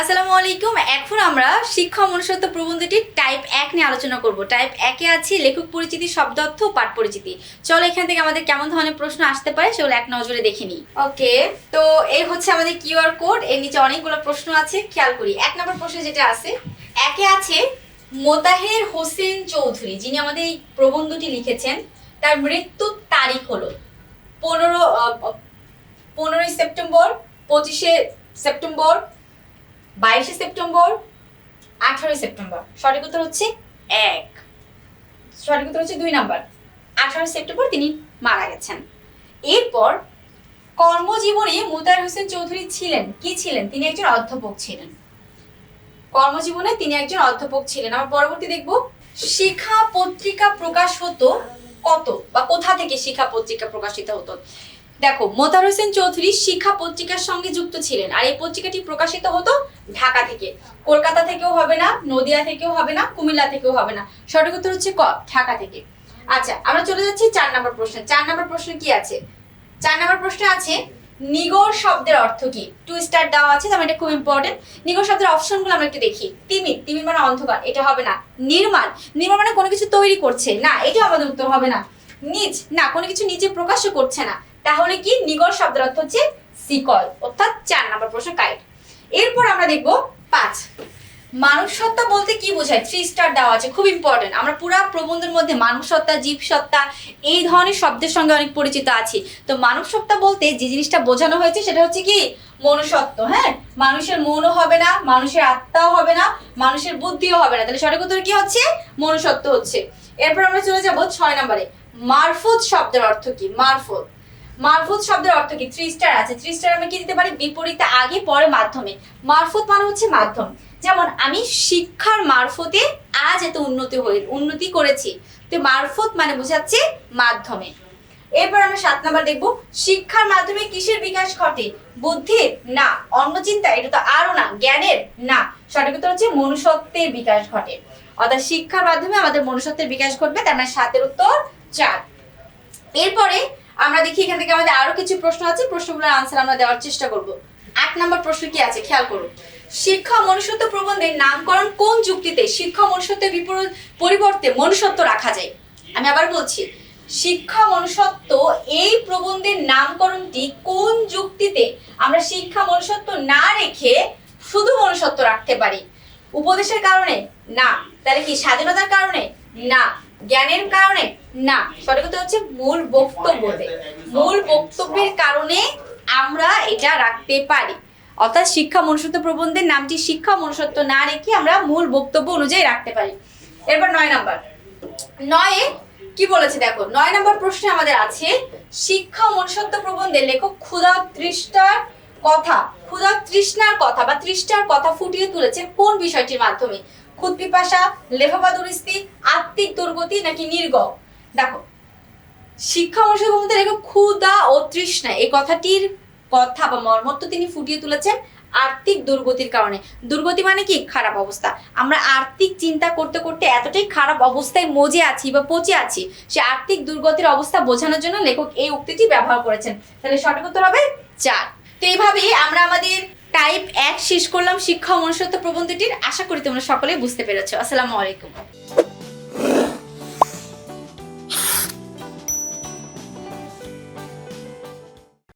আসসালামু আলাইকুম। এখন আমরা শিক্ষা মনুষ্যত্ব প্রবন্ধটির টাইপ এক নিয়ে আলোচনা করব। টাইপ একে আছে লেখক পরিচিতি শব্দার্থ ও পাঠ পরিচিতি। চলো এখান থেকে আমাদের কেমন ধরনের প্রশ্ন আসতে পারে সেগুলো এক নজরে দেখে নিই। ওকে তো এই হচ্ছে আমাদের কিউআর কোড। এর নিচে অনেকগুলো প্রশ্ন আছে, খেয়াল করি। এক নম্বর প্রশ্ন যেটা আছে, একে আছে মোতাহের হোসেন চৌধুরী, যিনি আমাদের এই প্রবন্ধটি লিখেছেন, তার মৃত্যুর তারিখ হলো পনেরো পনেরোই সেপ্টেম্বর, পঁচিশে সেপ্টেম্বর বাইশে সেপ্টেম্বর, আঠারোই সেপ্টেম্বর। সঠিক উত্তর হচ্ছে এক। সঠিক উত্তর হচ্ছে দুই নাম্বার। আঠারোই সেপ্টেম্বর তিনি মারা গেছেন। এরপর কর্মজীবনে মুতার হোসেন চৌধুরী ছিলেন। কি ছিলেন? তিনি একজন অধ্যাপক ছিলেন। কর্মজীবনে তিনি একজন অধ্যাপক ছিলেন। আমরা পরবর্তী দেখব শিখা পত্রিকা প্রকাশ হতো কত? বা কোথা থেকে শিখা পত্রিকা প্রকাশিত হতো? দেখো মোতার হোসেন চৌধুরী শিক্ষা পত্রিকার সঙ্গে যুক্ত ছিলেন আর এই পত্রিকাটি প্রকাশিত হতো ঢাকা থেকে। কলকাতা থেকেও হবে না, নদিয়া থেকেও হবে না, কুমিল্লা থেকেও হবে না। সঠিক উত্তর হচ্ছে ক, ঢাকা থেকে। আচ্ছা আমরা চলে যাচ্ছি চার নম্বর প্রশ্নে। চার নম্বর প্রশ্ন কি আছে? চার নম্বর প্রশ্ন আছে নিগর শব্দের অর্থ কি? টু স্টার দেওয়া আছে, তার মানে এটা খুব ইম্পর্টেন্ট নিগর শব্দের অপশনগুলো আমরা একটু দেখি। তিমির তিমির মানে অন্ধকার, এটা হবে না। নির্মাণ নির্মাণ মানে কোনো কিছু তৈরি করছে। না এটা আমাদের উত্তর হবে না। নিজ, না, কোনো কিছু নিচে প্রকাশ করছে না। তাহলে কি? নিগর শব্দের অর্থ হচ্ছে শিকল, অর্থাৎ চার নাম্বার প্রশ্ন, কাইট। এরপর আমরা দেখব পাঁচ। মানব সত্তা বলতে কি বোঝায়? থ্রি স্টার দেওয়া আছে, খুব ইম্পর্টেন্ট আমরা পুরা প্রবন্ধের মধ্যে মানব সত্তা, জীব সত্তা, এই ধরনের শব্দের সঙ্গে অনেক পরিচিত আছি। তো মানব সত্তা বলতে যে জিনিসটা বোঝানো হয়েছে, সেটা হচ্ছে কি? মনুষ্যত্ব হ্যাঁ? মানুষের মনও হবে না, মানুষের আত্মাও হবে না, মানুষের বুদ্ধিও হবে না। তাহলে সঠিক উত্তর কি হচ্ছে? মনুষ্যত্ব হচ্ছে। এরপর আমরা চলে যাব ছয় নম্বরে। মারফুত শব্দের অর্থ কি? মারফুত। মারফুত শব্দের অর্থ কি? থ্রি স্টার আছে। থ্রি স্টার আমরা কি দিতে পারি? বিপরীতে আগে, পরে মাধ্যমে। মারফুত মানে হচ্ছে মাধ্যম। যেমন আমি শিক্ষার মারফতে আজ এত উন্নতি হয়ে উন্নতি করেছি। তো মারফত মানে বোঝাচ্ছে মাধ্যমে। এরপর আমরা সাত নাম্বার দেখব। শিক্ষার মাধ্যমে কিসের বিকাশ ঘটে? বুদ্ধির? না। অন্য চিন্তা? এটা তো আরও না। জ্ঞানের? না। সঠিক উত্তর হচ্ছে মনুষ্যত্বের বিকাশ ঘটে। অর্থাৎ শিক্ষার মাধ্যমে আমাদের মনুষ্যত্বের বিকাশ ঘটবে, তার মানে সাতের উত্তর চার। এরপরে আমরা দেখি এখান থেকে আমাদের আরও কিছু প্রশ্ন আছে, প্রশ্নগুলোর আনসার আমরা দেওয়ার চেষ্টা করব। আট নাম্বার প্রশ্ন কি আছে? খেয়াল করুন শিক্ষা মনুষ্যত্ব প্রবন্ধের নামকরণ কোন যুক্তিতে শিক্ষা মনুষ্যত্বের বিপরীত পরিবর্তে মনুষ্যত্ব রাখা যায়? আমি আবার বলছি, শিক্ষা মনুষ্যত্ব এই প্রবন্ধের নামকরণটি কোন যুক্তিতে আমরা শিক্ষা মনুষ্যত্ব না রেখে শুধু মনুষ্যত্ব রাখতে পারি? উপদেশের কারণে না। তাহলে কি স্বাধীনতার কারণে? না। জ্ঞানের কারণে? না। সঠিক হচ্ছে মূল বক্তব্যতে মূল বক্তব্যের কারণে আমরা এটা রাখতে পারি। অর্থাৎ শিক্ষা মনুষ্যত্ব প্রবন্ধের নামটি শিক্ষা মনুষ্যত্ব না রেখে আমরা মূল বক্তব্য অনুযায়ী রাখতে পারি। এরপর নয় নাম্বার। নয়ে কি বলেছে দেখো? নয় নম্বর প্রশ্নে আমাদের আছে, শিক্ষা মনুষ্যত্ব প্রবন্ধে লেখক ক্ষুধা তৃষ্টার কথা ক্ষুধা তৃষ্ণার কথা বা তৃষ্ণার কথা ফুটিয়ে তুলেছেন কোন বিষয়টির মাধ্যমে? খুদ পিপাসা লেফাবা দুরিস্তি আত্মিক দুর্গতি নাকি নির্গম? দেখো, শিক্ষা প্রবন্ধে লেখক ক্ষুধা ও তৃষ্ণা, এই কথাটির কথা বা মর্মত্ব তিনি ফুটিয়ে তুলেছেন আর্থিক দুর্গতির কারণে। দুর্গতি মানে কি? খারাপ অবস্থা। আমরা আর্থিক চিন্তা করতে করতে এতটাই খারাপ অবস্থায় মজে আছি বা পচে আছি, সে আর্থিক দুর্গতির অবস্থা বোঝানোর জন্য লেখক এই উক্তিটি ব্যবহার করেছেন। তাহলে সঠিক উত্তর হবে চার। তো এইভাবেই আমরা আমাদের টাইপ এক শেষ করলাম শিক্ষা মনুষ্যত্ব প্রবন্ধটির। আশা করি তোমরা সকলেই বুঝতে পেরেছ। আসসালামু আলাইকুম।